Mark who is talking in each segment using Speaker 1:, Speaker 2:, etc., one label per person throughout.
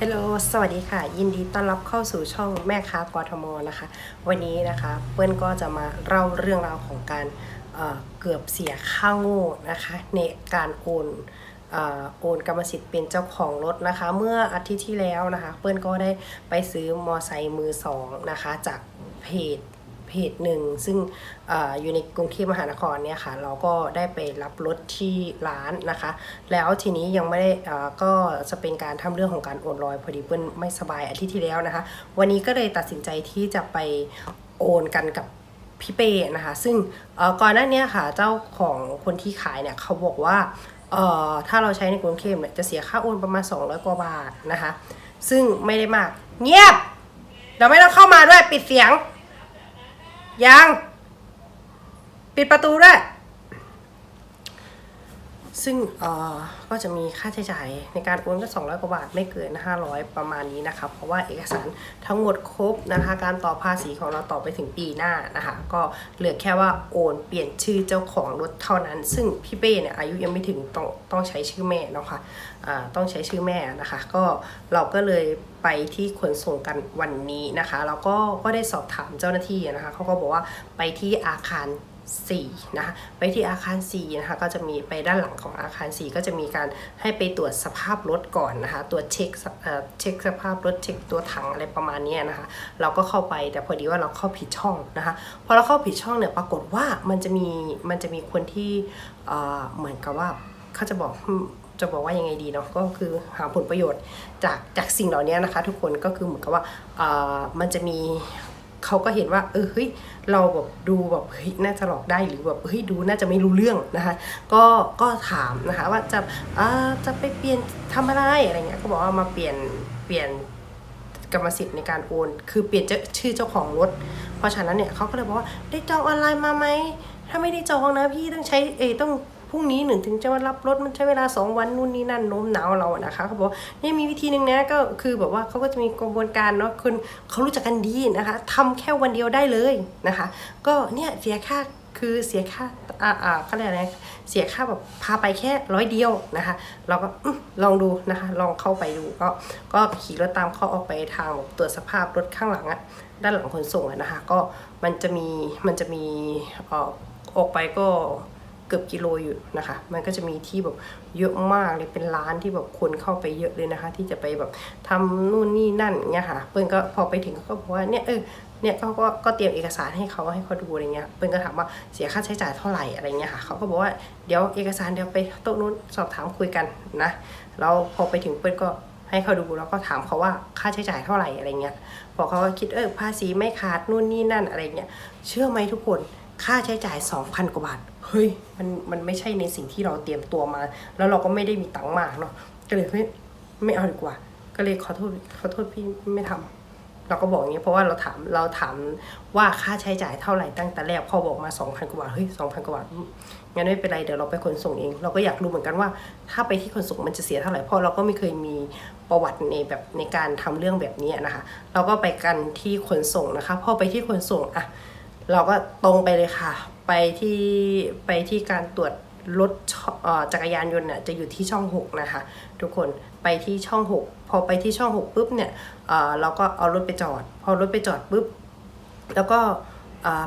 Speaker 1: ฮัลโหล สวัสดีค่ะ ยินดีต้อนรับเข้าสู่ช่องแม่ค้ากทมนะคะ วันนี้นะคะเปิ้ลก็จะมาเล่าเรื่องราวของการเเกือบเสียค่าโง่นะคะในการโอนโอนกรรมสิทธิ์เป็นเจ้าของรถนะคะ เมื่ออาทิตย์ที่แล้วนะคะ เปิ้ลก็ได้ไปซื้อมอไซค์มือสองนะคะจากเพจ เพจหนึ่งซึ่งออยู่ในกรุงเทพมหานครเนี่ยค่ะ เราก็ได้ไปรับรถที่ร้านนะคะ แล้วทีนี้ยังไม่ได้อ่อก็จะเป็นการทำเรื่องของการโอนลอยพอดีเปิ้ลไม่สบายอาทิตย์ที่แล้วนะคะ วันนี้ก็เลยตัดสินใจที่จะไปโอนกันกับพี่เป้นะคะ ซึ่งก่อนหน้านี้ค่ะเจ้าของคนที่ขายเนี่ยเขาบอกว่าเอ่อถ้าเราใช้ในกรุงเทพเนี่ยจะเสียค่าโอนประมาณ 200 กว่าบาทนะคะ ซึ่งไม่ได้มาก เงียบ เราไม่ต้องเข้ามาด้วยปิดเสียง ยัง ปิดประตูด้วย ซึ่งก็จะมีค่าใช้จ่ายในการโอนก็ 200 กว่าบาทไม่เกิน 500 ประมาณนี้นะคะเพราะว่าเอกสารทั้งหมดครบนะคะ การต่อภาษีของเราต่อไปถึงปีหน้านะคะ ก็เหลือแค่ว่าโอนเปลี่ยนชื่อเจ้าของรถเท่านั้น ซึ่งพี่เป้เนี่ยอายุยังไม่ถึงต้องต้องใช้ชื่อแม่เนาะค่ะอ่าต้องใช้ชื่อแม่นะคะ ก็เราก็เลยไปที่ขนส่งกันวันนี้นะคะ แล้วก็ก็ได้สอบถามเจ้าหน้าที่นะคะเขาก็บอกว่าไปที่อาคาร 4นะคะไปที่อาคาร4นะคะก็จะมีไปด้านหลังของอาคาร 4 ก็จะมีการให้ไปตรวจสภาพรถก่อนนะคะตรวจเช็คสเอ่อเช็คสภาพรถเช็คตัวถังอะไรประมาณนี้นะคะเราก็เข้าไปแต่พอดีว่าเราเข้าผิดช่องนะคะพอเราเข้าผิดช่องเนี่ยปรากฏว่ามันจะมีมันจะมีคนที่เอ่อเหมือนกับว่าเขาจะบอกจะบอกว่ายังไงดีเนาะก็คือหาผลประโยชน์จากจากสิ่งเหล่านี้นะคะ ทุกคนก็คือเหมือนกับว่าเอ่อมันจะมี เขาก็เห็นว่า เออเฮ้ยเราแบบดูแบบเฮ้ยน่าจะหลอกได้หรือแบบเฮ้ยดูน่าจะไม่รู้เรื่องนะคะ ก็ก็ถามนะคะว่าจะอ่าจะไปเปลี่ยนทำอะไรอะไรเงี้ยก็บอกว่ามาเปลี่ยนเปลี่ยนกรรมสิทธิ์ในการโอน คือเปลี่ยนเจ้าชื่อเจ้าของรถ เพราะฉะนั้นเนี่ยเขาก็เลยบอกว่าได้จองออนไลน์มาไหมถ้าไม่ได้จองนะพี่ต้องใช้เอต้อง รุ่งนี้หนึ่งถึงจะมารับรถมันใช้เวลา 2 วันนู่นนี่นั่นโน้มหนาวเราอะนะคะเขาบอกเนี่ยมีวิธีหนึ่งนะก็คือแบบว่าเขาก็จะมีกระบวนการเนาะคนเขารู้จักกันดีนะคะทำแค่วันเดียวได้เลยนะคะ ก็เนี่ยเสียค่าคือเสียค่าอ่าอ่าเขาเรียกอะไรเสียค่าแบบพาไปแค่ร้อยเดียวนะคะ เราก็ลองดูนะคะ ลองเข้าไปดูก็ก็ขี่รถตามเขาออกไปทางตรวจสภาพรถข้างหลังอะด้านหลังขนส่งอะนะคะ ก็มันจะมีมันจะมีเอ่ออกไปก็ กือบกิโลอยู่นะคะ มันก็จะมีที่แบบเยอะมากเลยเป็นร้านที่แบบคนเข้าไปเยอะเลยนะคะ ที่จะไปแบบทำนู่นนี่นั่นเงี้ยค่ะ เปิ้ลก็พอไปถึงก็บอกว่าเนี่ยเออเนี่ยเขาก็ก็เตรียมเอกสารให้เขาให้เขาดูอะไรเงี้ย เปิ้ลก็ถามว่าเสียค่าใช้จ่ายเท่าไหร่อะไรเงี้ยค่ะเขาก็บอกว่าเดี๋ยวเอกสารเดี๋ยวไปโต๊ะนู้นสอบถามคุยกันนะแล้วพอไปถึงเปิ้ลก็ให้เขาดูแล้วก็ถามเขาว่าค่าใช้จ่ายเท่าไหร่อะไรเงี้ยพอเขาก็คิดเออภาษีไม่ขาดนู่นนี่นั่นอะไรเงี้ยเชื่อไหมทุกคนค่าใช้จ่าย 2,000 กว่าบาท เฮ้ยมันมันไม่ใช่ในสิ่งที่เราเตรียมตัวมา แล้วเราก็ไม่ได้มีตังค์มากเนาะก็เลยเฮ้ยไม่เอาดีกว่า ก็เลยขอโทษขอโทษพี่ไม่ทำเราก็บอกอย่างนี้เพราะว่าเราถามเราถามว่าค่าใช้จ่ายเท่าไหร่ตั้งแต่แรกพอบอกมา2,000กว่าบาทเฮ้ย2,000กว่าบาทงั้นไม่เป็นไรเดี๋ยวเราไปขนส่งเอง เราก็อยากรู้เหมือนกันว่า ถ้าไปที่ขนส่งมันจะเสียเท่าไหร่เพราะเราก็ไม่เคยมีประวัติในแบบในการทำเรื่องแบบนี้นะคะ เราก็ไปกันที่ขนส่งนะคะพอไปที่ขนส่งอะเราก็ตรงไปเลยค่ะ ไปที่ไปที่การตรวจรถจักรยานยนต์เนี่ยจะอยู่ที่ช่อง 6 นะคะ ทุกคนไปที่ช่อง 6 พอไปที่ช่อง 6 ปุ๊บเนี่ยเเราก็เอารถไปจอด พอรถไปจอดปุ๊บ แล้วก็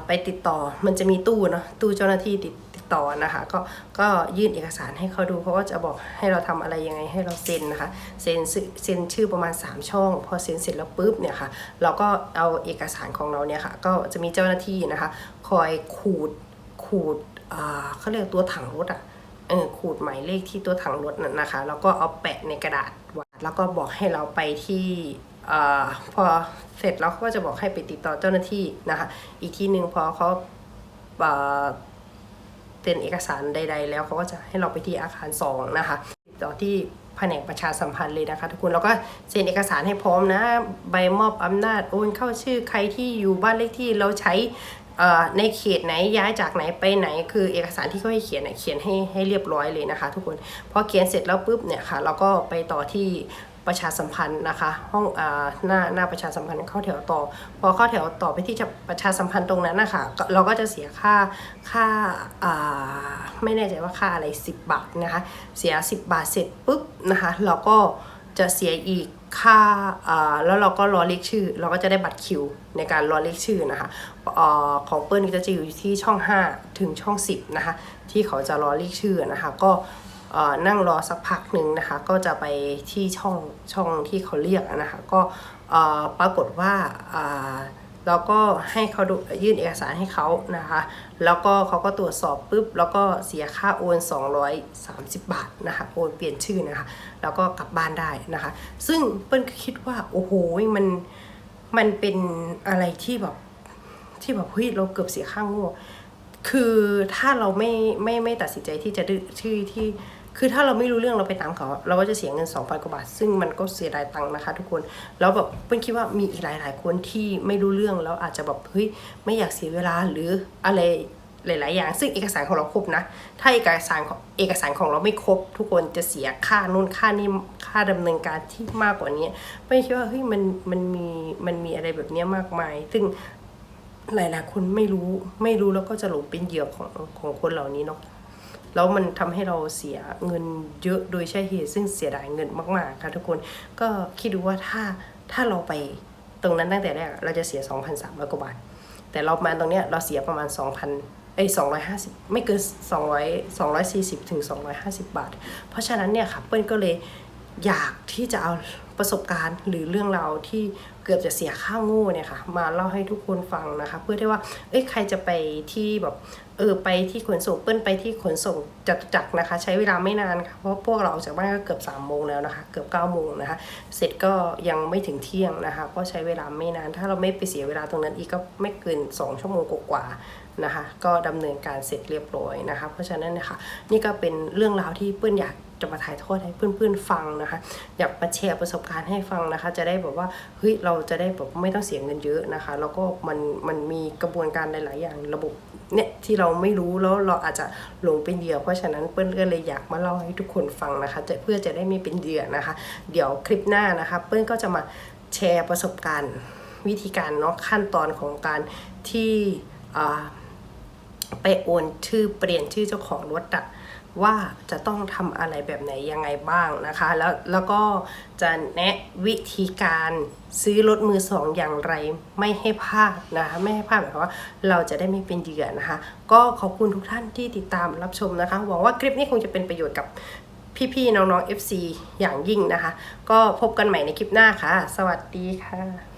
Speaker 1: ไปติดต่อมันจะมีตู้เนาะตู้เจ้าหน้าที่ติดติดต่อนะคะก็ก็ยื่นเอกสารให้เขาดูเขาก็จะบอกให้เราทำอะไรยังไงให้เราเซ็นนะคะเซ็นเซ็นชื่อประมาณ 3 ช่อง พอเซ็นเสร็จแล้วปุ๊บเนี่ยค่ะ เราก็เอาเอกสารของเราเนี่ยค่ะ ก็จะมีเจ้าหน้าที่นะคะ คอยขูด ขูดเขาเรียกตัวถังรถอะเออขูดหมายเลขที่ตัวถังรถน่ะนะคะ แล้วก็เอาแปะในกระดาษวางแล้วก็บอกให้เราไปที่อ่าพอเสร็จแล้วเขาก็จะบอกให้ไปติดต่อเจ้าหน้าที่นะคะ อีกที่หนึ่งพอเขาอ่าเซ็นเอกสารใด ๆ แล้วเขาก็จะให้เราไปที่อาคารสองนะคะ ติดต่อที่แผนกประชาสัมพันธ์เลยนะคะทุกคนแล้วก็เซ็นเอกสารให้พร้อมนะ ใบมอบอำนาจโอนเข้าชื่อใครที่อยู่บ้านเลขที่เราใช้ ในเขตไหนย้ายจากไหนไปไหน คือเอกสารที่เขาให้เขียนเขียนให้ให้เรียบร้อยเลยนะคะ ทุกคนพอเขียนเสร็จแล้วปุ๊บเนี่ยค่ะเราก็ไปต่อที่ประชาสัมพันธ์นะคะ ห้องอหน้าหน้าประชาสัมพันธ์เข้าแถวต่อ พอเข้าแถวต่อไปที่จะประชาสัมพันธ์ตรงนั้นนะคะเราก็จะเสียค่าค่าอ่าไม่แน่ใจว่าค่าอะไร 10 บาทนะคะ เสีย 10 บาทเสร็จปุ๊บนะคะ เราก็ จะเสียอีกค่าอ่าแล้วเราก็รอเรียกชื่อ เราก็จะได้บัตรคิวในการรอเรียกชื่อนะคะอ่าของเปิ้ลก็จะอยู่ที่ช่อง 5 ถึงช่อง 10 นะคะ ที่เขาจะรอเรียกชื่อนะคะ ก็อ่อนั่งรอสักพักหนึ่งนะคะ ก็จะไปที่ช่องช่องที่เขาเรียกนะคะ ก็อ่อปรากฏว่าอ่า แล้วก็ให้เขาดูยื่นเอกสารให้เขานะคะ แล้วก็เขาก็ตรวจสอบปุ๊บ แล้วก็เสียค่าโอน 230 บาทนะคะ โอนเปลี่ยนชื่อนะคะ แล้วก็กลับบ้านได้นะคะ ซึ่งเปิ้ลก็คิดว่า โอ้โห มัน มันเป็นอะไรที่แบบ ที่แบบเฮ้ยเราเกือบเสียค่าโง่คือถ้าเราไม่ไม่ไม่ตัดสินใจที่จะดื้อที่ที่ คือถ้าเราไม่รู้เรื่องเราไปตามเขา เราก็จะเสียเงิน2,000กว่าบาท ซึ่งมันก็เสียดายตังค์นะคะ ทุกคน แล้วแบบเปิ้ลคิดว่ามีอีกหลาย ๆ คนที่ไม่รู้เรื่องแล้วอาจจะแบบเฮ้ยไม่อยากเสียเวลาหรืออะไรหลาย ๆ อย่าง ซึ่งเอกสารของเราครบนะ ถ้าเอกสารของเอกสารของเราไม่ครบ ทุกคนจะเสียค่านู่นค่านี่ค่าดำเนินการที่มากกว่านี้ไม่คิดว่าเฮ้ยมันมันมีมันมีอะไรแบบนี้มากมาย ซึ่งหลาย ๆ คนไม่รู้ไม่รู้แล้วก็จะหลงเป็นเหยื่อของของคนเหล่านี้เนาะ แล้วมันทำให้เราเสียเงินเยอะโดยใช่เหตุ ซึ่งเสียดายเงินมากๆค่ะทุกคนก็คิดดูว่าถ้าถ้าเราไปตรงนั้นตั้งแต่แรกเราจะเสีย 2,300กว่าบาท แต่เรามาตรงเนี้ยเราเสียประมาณ 2,000เอ้ย250 ไม่เกิน200 240ถึง250 บาท เพราะฉะนั้นเนี่ยค่ะเปิ้ลก็เลย อยากที่จะเอาประสบการณ์หรือเรื่องราวที่เกือบจะเสียค่าโง่เนี่ยค่ะ มาเล่าให้ทุกคนฟังนะคะ เพื่อที่ว่า เอ้ยใครจะไปที่แบบเออไปที่ขนส่งเปิ้ลไปที่ขนส่งจตุจักรนะคะ ใช้เวลาไม่นานค่ะเพราะพวกเราออกจากบ้านก็เกือบ3ามโมงแล้วนะคะ เกือบ9ก้าโมงนะคะ เสร็จก็ยังไม่ถึงเที่ยงนะคะก็ใช้เวลาไม่นาน ถ้าเราไม่ไปเสียเวลาตรงนั้นอีกก็ไม่เกิน 2 ชั่วโมงกว่าๆนะคะ ก็ดำเนินการเสร็จเรียบร้อยนะคะ เพราะฉะนั้นนะคะนี่ก็เป็นเรื่องราวที่เปิ้ลอยาก จะมาถ่ายทอดให้เพื่อนๆฟังนะคะอยากมาแชร์ประสบการณ์ให้ฟังนะคะ จะได้แบบว่าเฮ้ยเราจะได้แบบไม่ต้องเสียเงินเยอะนะคะ แล้วก็มันมันมีกระบวนการหลาย ๆ อย่างระบบเนี่ยที่เราไม่รู้แล้วเราอาจจะหลงเป็นเหยื่อเพราะฉะนั้นเปิ้ลก็เลยอยากมาเล่าให้ทุกคนฟังนะคะจะเพื่อจะได้ไม่เป็นเหยื่อนะคะ เดี๋ยวคลิปหน้านะคะ เปิ้ลก็จะมาแชร์ประสบการณ์วิธีการเนาะขั้นตอนของการที่ไปโอนชื่อเปลี่ยนชื่อเจ้าของรถอะ ว่าจะต้องทำอะไรแบบไหนยังไงบ้างนะคะ แล้วแล้วก็จะแนะวิธีการซื้อรถมือสองอย่างไรไม่ให้พลาดนะคะไม่ให้พลาดหมายความว่าเราจะได้ไม่เป็นเหยื่อนะคะ ก็ขอบคุณทุกท่านที่ติดตามรับชมนะคะหวังว่าคลิปนี้คงจะเป็นประโยชน์กับพี่ๆน้องๆ FC อย่างยิ่งนะคะ ก็พบกันใหม่ในคลิปหน้าค่ะ สวัสดีค่ะ